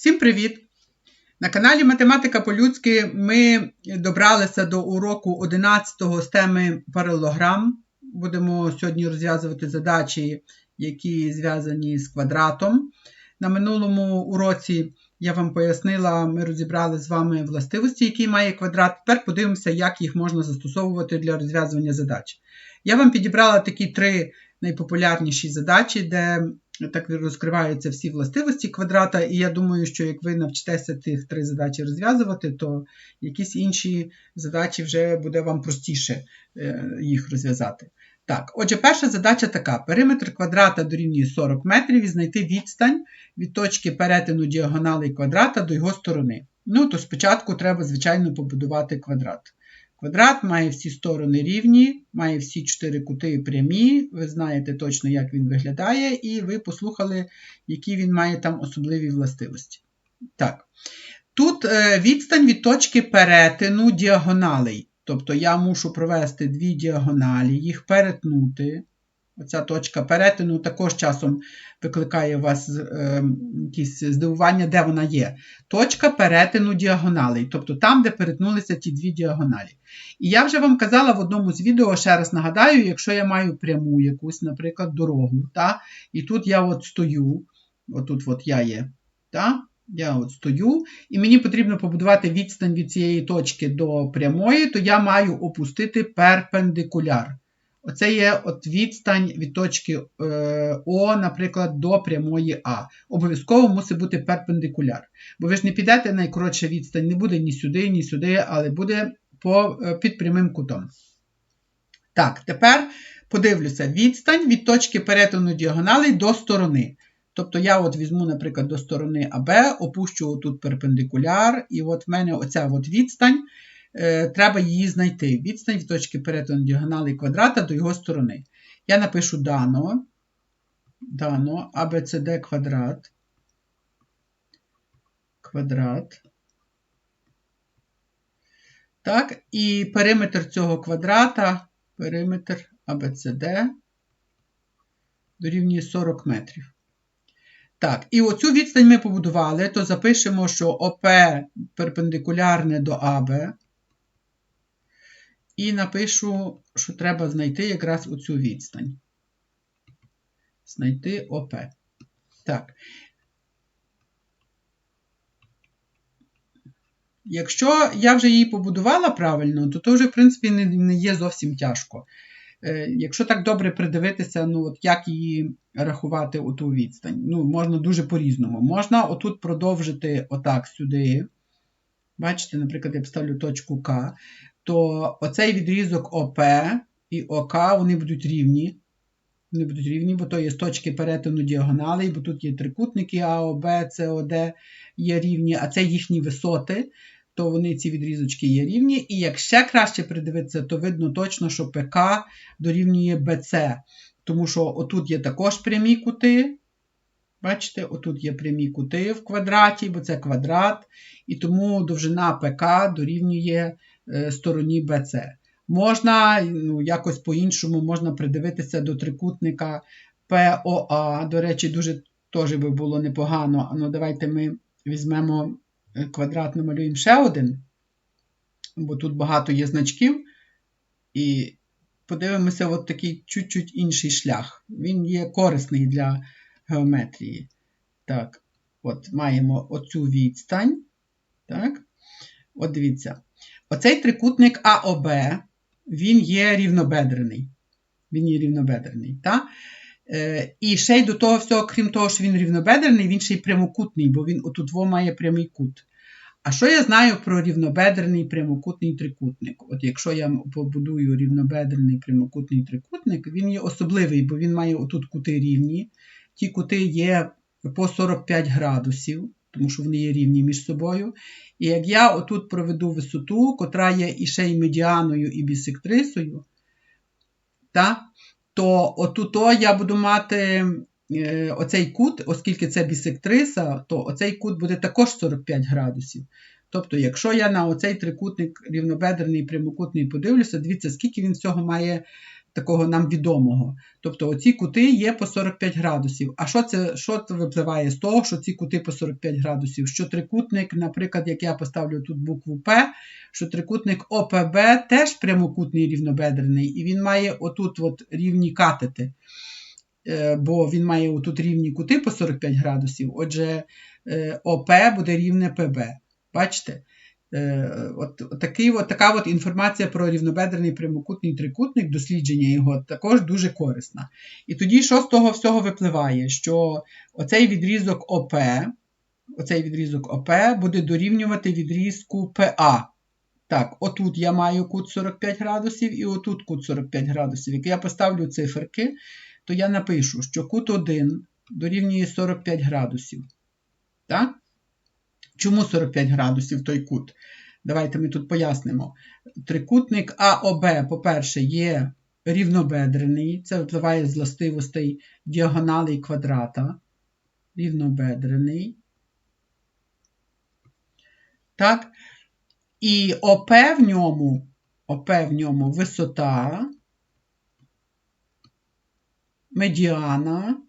Всім привіт! На каналі Математика по-людськи ми добралися до уроку 11 з теми паралелограм. Будемо сьогодні розв'язувати задачі, які зв'язані з квадратом. На минулому уроці я вам пояснила, ми розібрали з вами властивості, які має квадрат. Тепер подивимося, як їх можна застосовувати для розв'язування задач. Я вам підібрала такі три найпопулярніші задачі, де так розкриваються всі властивості квадрата, і я думаю, що як ви навчитеся тих три задачі розв'язувати, то якісь інші задачі вже буде вам простіше е, їх розв'язати. Так, отже, перша задача така: периметр квадрата дорівнює 40 метрів і знайти відстань від точки перетину діагоналей квадрата до його сторони. Ну, то спочатку треба, звичайно, побудувати квадрат. Квадрат має всі сторони рівні, має всі чотири кути прямі. Ви знаєте точно, як він виглядає, і ви послухали, які він має там особливі властивості. Так. Тут е, відстань від точки перетину діагоналей. Тобто я мушу провести дві діагоналі, їх перетнути. Оця точка перетину також часом викликає у вас е, якісь здивування, де вона є. Точка перетину діагоналей, тобто там, де перетнулися ті дві діагоналі. І я вже вам казала в одному з відео, ще раз нагадаю, якщо я маю пряму якусь, наприклад, дорогу, та, і тут я от стою, отут от я є, та, я от стою, і мені потрібно побудувати відстань від цієї точки до прямої, то я маю опустити перпендикуляр. Оце є от відстань від точки е, О, наприклад, до прямої А. Обов'язково мусить бути перпендикуляр. Бо ви ж не підете найкоротша відстань, не буде ні сюди, ні сюди, але буде е, під прямим кутом. Так, тепер подивлюся, відстань від точки перетину діагоналей до сторони. Тобто я от візьму, наприклад, до сторони АБ, опущу тут перпендикуляр, і от в мене оця от відстань. Е, треба її знайти. Відстань від точки перетину діагонали квадрата до його сторони. Я напишу дано, дано ABCD квадрат, квадрат. Так, і периметр цього квадрата, периметр ABCD дорівнює 40 метрів. Так, і оцю відстань ми побудували, то запишемо, що ОП перпендикулярне до АБ. І напишу, що треба знайти якраз оцю відстань. Знайти ОП. Так. Якщо я вже її побудувала правильно, то то вже, в принципі, не, є зовсім тяжко. Е, Якщо так добре придивитися, ну от як її рахувати оту відстань? Ну, можна дуже по-різному. Можна отут продовжити отак сюди. Бачите, наприклад, я поставлю точку К то оцей відрізок ОП і ОК вони будуть рівні. Вони будуть рівні, бо то є з точки перетину діагоналей, бо тут є трикутники АОБ, СОД є рівні, а це їхні висоти, то вони ці відрізочки є рівні. І як ще краще придивитися, то видно точно, що ПК дорівнює БЦ. Тому що отут є також прямі кути. Бачите, отут є прямі кути в квадраті, бо це квадрат. І тому довжина ПК дорівнює стороні BC. Можна ну, якось по-іншому можна придивитися до трикутника POA. До речі, дуже теж би було непогано. Ну, Давайте ми візьмемо е, квадрат, намалюємо ще один, бо тут багато є значків. І подивимося, от такий чуть-чуть інший шлях. Він є корисний для геометрії. Так, от маємо оцю відстань. Так, от дивіться. Оцей трикутник АОБ, він є рівнобедрений. Він є рівнобедрений. Та? Е, І ще й до того всього, крім того, що він рівнобедрений, він ще й прямокутний, бо він отут має прямий кут. А що я знаю про рівнобедрений прямокутний трикутник? От якщо я побудую рівнобедрений прямокутний трикутник, він є особливий, бо він має отут кути рівні. Ті кути є по 45 градусів тому що вони є рівні між собою. І як я отут проведу висоту, котра є і ще й медіаною, і бісектрисою, та, то отут я буду мати е, оцей кут, оскільки це бісектриса, то оцей кут буде також 45 градусів. Тобто, якщо я на оцей трикутник рівнобедрений прямокутний подивлюся, дивіться, скільки він всього має такого нам відомого. Тобто оці кути є по 45 градусів. А що це що випливає з того, що ці кути по 45 градусів? Що трикутник, наприклад, як я поставлю тут букву П, що трикутник ОПБ теж прямокутний рівнобедрений, і він має отут от рівні катети. Е, Бо він має отут рівні кути по 45 градусів. Отже, е, ОП буде рівне ПБ. Бачите? Е, От, такий, от така от інформація про рівнобедрений прямокутний трикутник, дослідження його також дуже корисна. І тоді, що з того всього випливає? Що оцей відрізок ОП, оцей відрізок ОП буде дорівнювати відрізку ПА. Так, отут я маю кут 45 градусів і отут кут 45 градусів. Як я поставлю циферки, то я напишу, що кут 1 дорівнює 45 градусів. Так? Чому 45 градусів той кут? Давайте ми тут пояснимо. Трикутник АОБ, по-перше, є рівнобедрений. Це впливає з властивостей діагоналей квадрата. Рівнобедрений. Так. І ОП в ньому, ОП в ньому висота, медіана,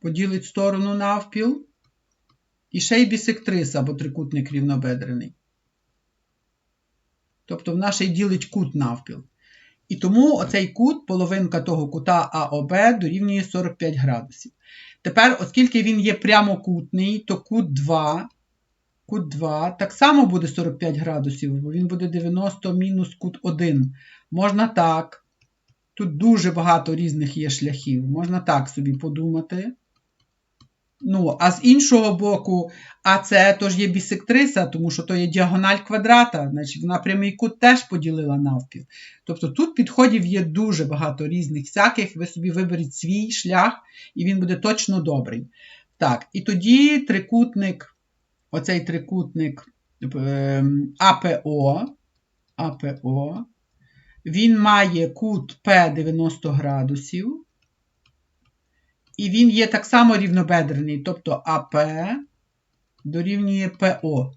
поділить сторону навпіл. І ще й бісектриса, або трикутник рівнобедрений. Тобто в нашій ділить кут навпіл. І тому оцей кут, половинка того кута АОБ дорівнює 45 градусів. Тепер, оскільки він є прямокутний, то кут 2, кут 2 так само буде 45 градусів, бо він буде 90 мінус кут 1. Можна так. Тут дуже багато різних є шляхів. Можна так собі подумати. Ну, а з іншого боку, АЦ теж є бісектриса, тому що то є діагональ квадрата, значить вона прямий кут теж поділила навпіл. Тобто тут підходів є дуже багато різних всяких, ви собі виберіть свій шлях, і він буде точно добрий. Так, і тоді трикутник, оцей трикутник ем, АПО, АПО, він має кут П 90 градусів. І він є так само рівнобедрений, тобто АП дорівнює ПО.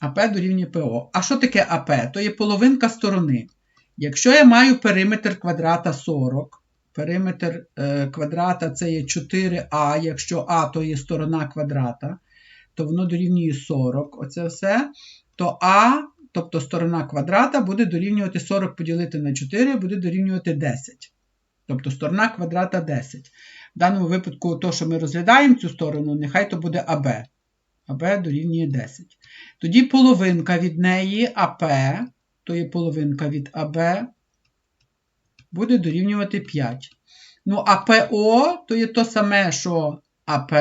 АП дорівнює ПО. А що таке АП? То є половинка сторони. Якщо я маю периметр квадрата 40, периметр е, квадрата це є 4А, якщо А то є сторона квадрата, то воно дорівнює 40. Оце все. То А, тобто сторона квадрата, буде дорівнювати 40 поділити на 4, буде дорівнювати 10. Тобто сторона квадрата 10. В даному випадку, то, що ми розглядаємо цю сторону, нехай то буде АБ. АБ дорівнює 10. Тоді половинка від неї АП, то є половинка від АБ, буде дорівнювати 5. Ну, АПО то є то саме, що АП,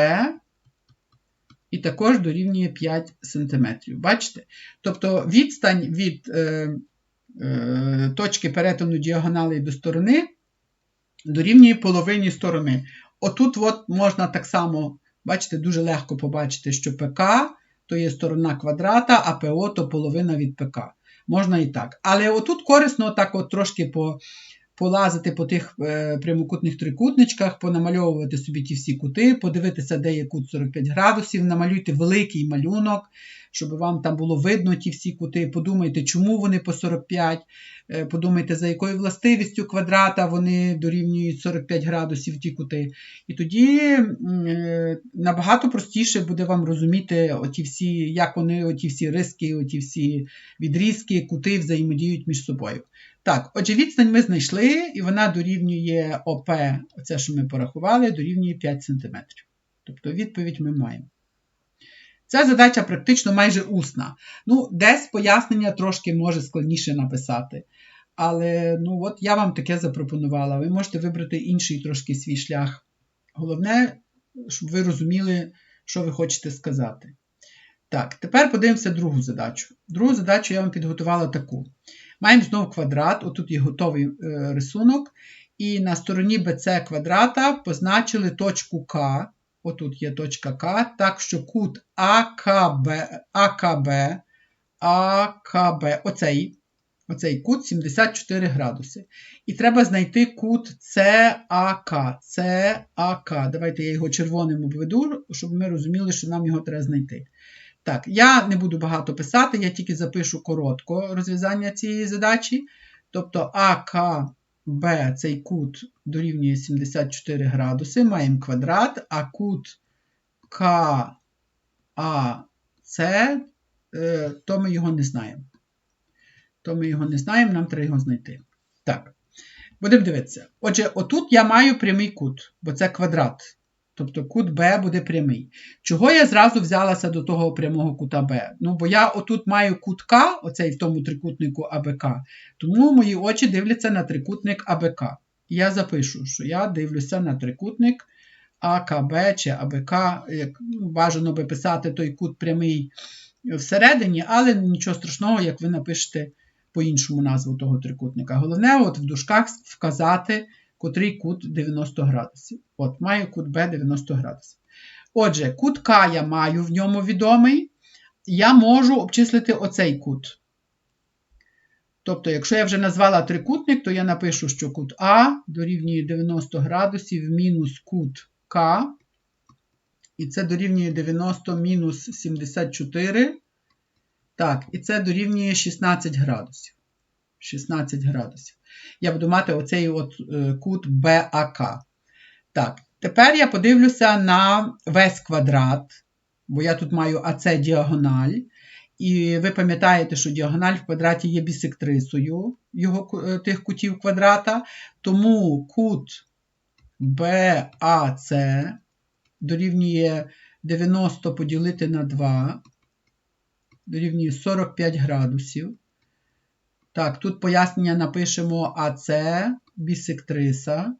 і також дорівнює 5 см. Бачите? Тобто відстань від е, е, точки перетину діагоналей до сторони дорівнює половині сторони. Отут от можна так само, бачите, дуже легко побачити, що ПК то є сторона квадрата, а ПО то половина від ПК. Можна і так. Але отут корисно так от трошки по, полазити по тих е, прямокутних трикутничках, понамальовувати собі ті всі кути, подивитися, де є кут 45 градусів, намалюйте великий малюнок, щоб вам там було видно ті всі кути. Подумайте, чому вони по 45, е, подумайте, за якою властивістю квадрата вони дорівнюють 45 градусів ті кути. І тоді е, набагато простіше буде вам розуміти, оті всі, як вони, оті всі риски, оті всі відрізки, кути взаємодіють між собою. Так, отже, відстань ми знайшли, і вона дорівнює ОП, оце, що ми порахували, дорівнює 5 см. Тобто відповідь ми маємо. Ця задача практично майже усна. Ну, Десь пояснення трошки може складніше написати. Але ну, от я вам таке запропонувала. Ви можете вибрати інший трошки свій шлях. Головне, щоб ви розуміли, що ви хочете сказати. Так, тепер подивимося другу задачу. Другу задачу я вам підготувала таку. Маємо знову квадрат, отут є готовий е, рисунок. І на стороні BC квадрата позначили точку К. Отут є точка К, так що кут АКБ, АКБ, АКБ, оцей, оцей кут 74 градуси. І треба знайти кут ЦАК. ЦАК. Давайте я його червоним обведу, щоб ми розуміли, що нам його треба знайти. Так, я не буду багато писати, я тільки запишу коротко розв'язання цієї задачі. Тобто АКБ цей кут дорівнює 74 градуси, маємо квадрат, а кут КАЦ, е, то ми його не знаємо. То ми його не знаємо, нам треба його знайти. Так, будемо дивитися. Отже, отут я маю прямий кут, бо це квадрат. Тобто кут Б буде прямий. Чого я зразу взялася до того прямого кута Б? Ну, бо я отут маю кут К, оцей в тому трикутнику АБК, тому мої очі дивляться на трикутник АБК. І я запишу, що я дивлюся на трикутник АКБ чи АБК. Як, ну, Бажано би писати той кут прямий всередині, але нічого страшного, як ви напишете по-іншому назву того трикутника. Головне, от в дужках вказати котрий кут 90 градусів. От, маю кут Б 90 градусів. Отже, кут К я маю в ньому відомий, я можу обчислити оцей кут. Тобто, якщо я вже назвала трикутник, то я напишу, що кут А дорівнює 90 градусів мінус кут К. І це дорівнює 90 мінус 74. Так, і це дорівнює 16 градусів. 16 градусів. Я буду мати оцей от е, кут БАК. Так, тепер я подивлюся на весь квадрат, бо я тут маю АЦ діагональ. І ви пам'ятаєте, що діагональ в квадраті є бісектрисою його, е, тих кутів квадрата. Тому кут БАЦ дорівнює 90 поділити на 2, дорівнює 45 градусів. Так, тут пояснення напишемо АЦ бісектриса.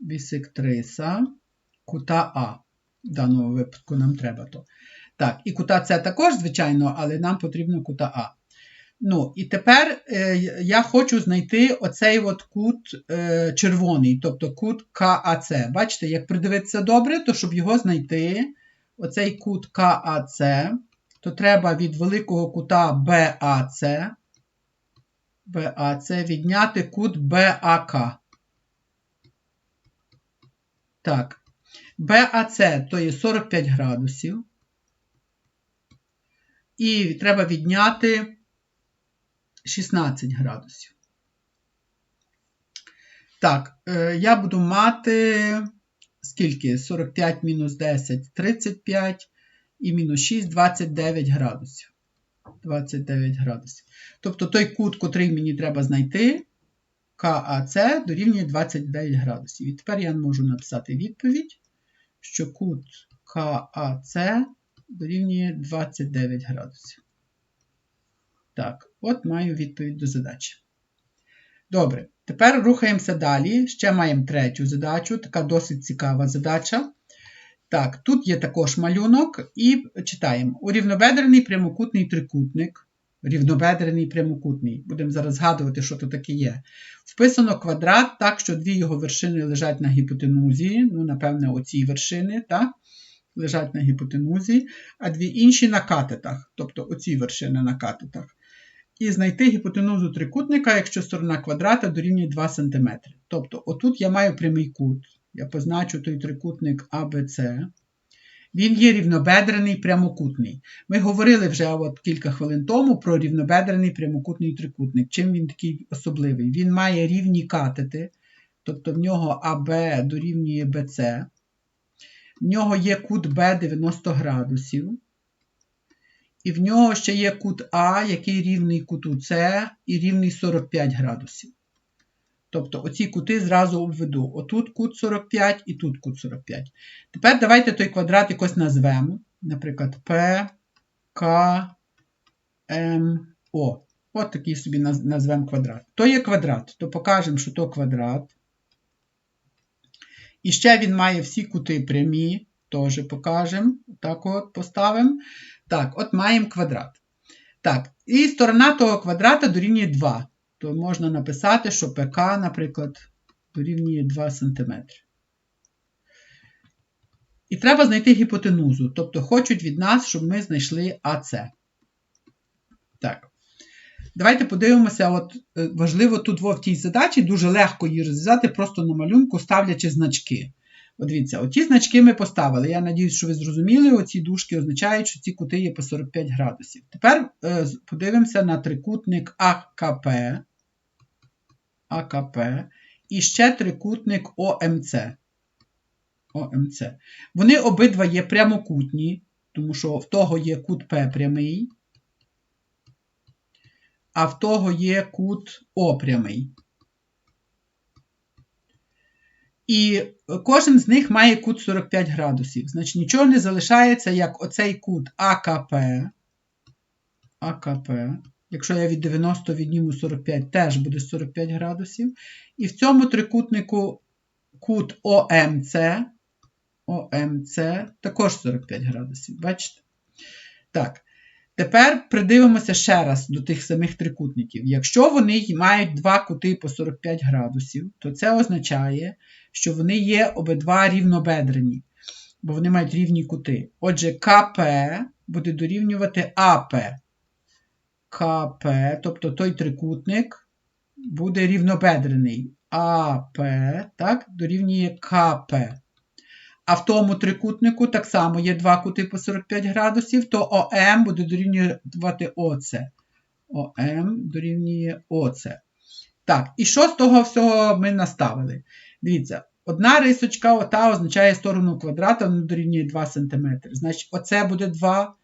Бісектриса кута А. В даному випадку нам треба то. Так, і кута С також, звичайно, але нам потрібно кута А. Ну, і тепер е, я хочу знайти оцей от кут е, червоний, тобто кут КАЦ. Бачите, як придивитися добре, то щоб його знайти, оцей кут КАЦ то треба від великого кута BAC, BAC відняти кут BAK. Так, BAC то є 45 градусів. І треба відняти 16 градусів. Так, е, я буду мати скільки? 45 мінус 10 35 і мінус 6 29 градусів. 29 градусів. Тобто той кут, котрий мені треба знайти, КАЦ дорівнює 29 градусів. І тепер я можу написати відповідь, що кут КАЦ дорівнює 29 градусів. Так, от маю відповідь до задачі. Добре, тепер рухаємося далі. Ще маємо третю задачу, така досить цікава задача. Так, тут є також малюнок, і читаємо: урівнобедрений прямокутний трикутник. Рівнобедрений прямокутний. Будемо зараз згадувати, що то таке є. Вписано квадрат так, що дві його вершини лежать на гіпотенузі. Ну, напевне, оці вершини, так? Лежать на гіпотенузі, а дві інші на катетах, тобто оці вершини на катетах. І знайти гіпотенузу трикутника, якщо сторона квадрата дорівнює 2 см. Тобто, отут я маю прямий кут я позначу той трикутник АБЦ. Він є рівнобедрений прямокутний. Ми говорили вже от кілька хвилин тому про рівнобедрений прямокутний трикутник. Чим він такий особливий? Він має рівні катети, тобто в нього АБ дорівнює БЦ. В нього є кут Б 90 градусів. І в нього ще є кут А, який рівний куту С і рівний 45 градусів. Тобто оці кути зразу обведу. Отут кут 45 і тут кут 45. Тепер давайте той квадрат якось назвемо. Наприклад, P, K, M, O. От такий собі назвемо квадрат. То є квадрат, то покажемо, що то квадрат. І ще він має всі кути прямі, теж покажемо. Так от поставимо. Так, от маємо квадрат. Так, і сторона того квадрата дорівнює 2 то можна написати, що ПК, наприклад, дорівнює 2 см. І треба знайти гіпотенузу. Тобто хочуть від нас, щоб ми знайшли АЦ. Так. Давайте подивимося, от е, важливо тут в тій задачі, дуже легко її розв'язати, просто на малюнку ставлячи значки. От дивіться, оті значки ми поставили. Я надіюсь, що ви зрозуміли, оці дужки означають, що ці кути є по 45 градусів. Тепер е, подивимося на трикутник АКП. АКП і ще трикутник ОМЦ. ОМЦ. Вони обидва є прямокутні, тому що в того є кут П прямий, а в того є кут О прямий. І кожен з них має кут 45 градусів. Значить, нічого не залишається, як оцей кут АКП. АКП. Якщо я від 90 відніму 45, теж буде 45 градусів. І в цьому трикутнику кут ОМЦ. ОМЦ також 45 градусів. Бачите? Так. Тепер придивимося ще раз до тих самих трикутників. Якщо вони мають два кути по 45 градусів, то це означає, що вони є обидва рівнобедрені, бо вони мають рівні кути. Отже, КП буде дорівнювати АП. КП, тобто той трикутник, буде рівнобедрений. АП так, дорівнює КП. А в тому трикутнику так само є два кути по 45 градусів, то ОМ буде дорівнювати ОЦ. ОМ дорівнює ОЦ. Так, і що з того всього ми наставили? Дивіться, одна рисочка, ота означає сторону квадрата, вона дорівнює 2 см. Значить, оце буде 2,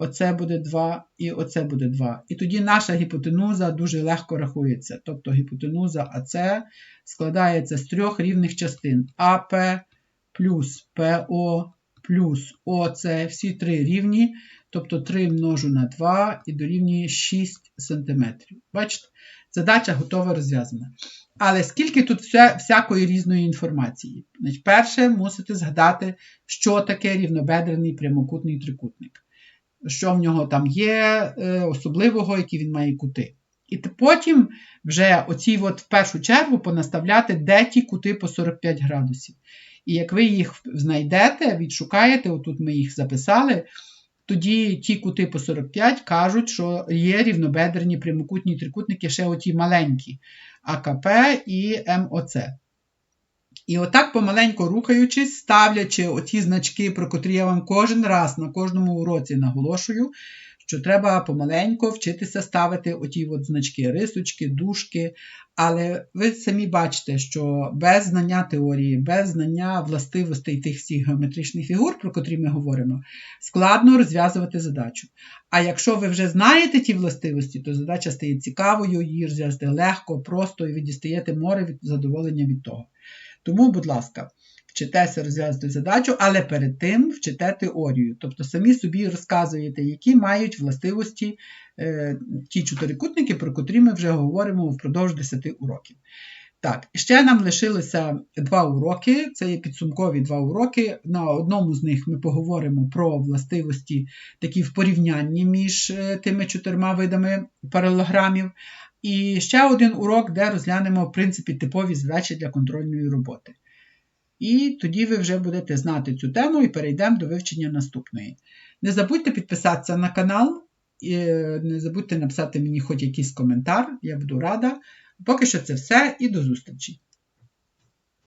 оце буде 2 і оце буде 2. І тоді наша гіпотенуза дуже легко рахується. Тобто гіпотенуза АЦ складається з трьох рівних частин АП плюс ПО плюс ОЦ. Всі три рівні. Тобто 3 множу на 2 і дорівнює 6 см. Бачите? Задача готова розв'язана. Але скільки тут вся, всякої різної інформації? Значить, Перше, мусите згадати, що таке рівнобедрений прямокутний трикутник. Що в нього там є е, особливого, які він має кути. І потім вже оці от в першу чергу понаставляти, де ті кути по 45 градусів. І як ви їх знайдете, відшукаєте, отут ми їх записали, тоді ті кути по 45 кажуть, що є рівнобедерні прямокутні трикутники, ще оті маленькі АКП і МОЦ. І отак помаленько рухаючись, ставлячи оті значки, про котрі я вам кожен раз на кожному уроці наголошую, що треба помаленько вчитися ставити оті от значки, рисочки, дужки. Але ви самі бачите, що без знання теорії, без знання властивостей тих всіх геометричних фігур, про котрі ми говоримо, складно розв'язувати задачу. А якщо ви вже знаєте ті властивості, то задача стає цікавою, її розв'язати легко, просто і ви дістаєте море від задоволення від того. Тому, будь ласка, вчитеся розв'язати задачу, але перед тим вчите теорію. Тобто самі собі розказуєте, які мають властивості е, ті чотирикутники, про котрі ми вже говоримо впродовж 10 уроків. Так, ще нам лишилося два уроки. Це є підсумкові два уроки. На одному з них ми поговоримо про властивості такі в порівнянні між е, тими чотирма видами паралелограмів. І ще один урок, де розглянемо, в принципі, типові задачі для контрольної роботи. І тоді ви вже будете знати цю тему і перейдемо до вивчення наступної. Не забудьте підписатися на канал, і не забудьте написати мені хоч якийсь коментар, я буду рада. Поки що це все і до зустрічі!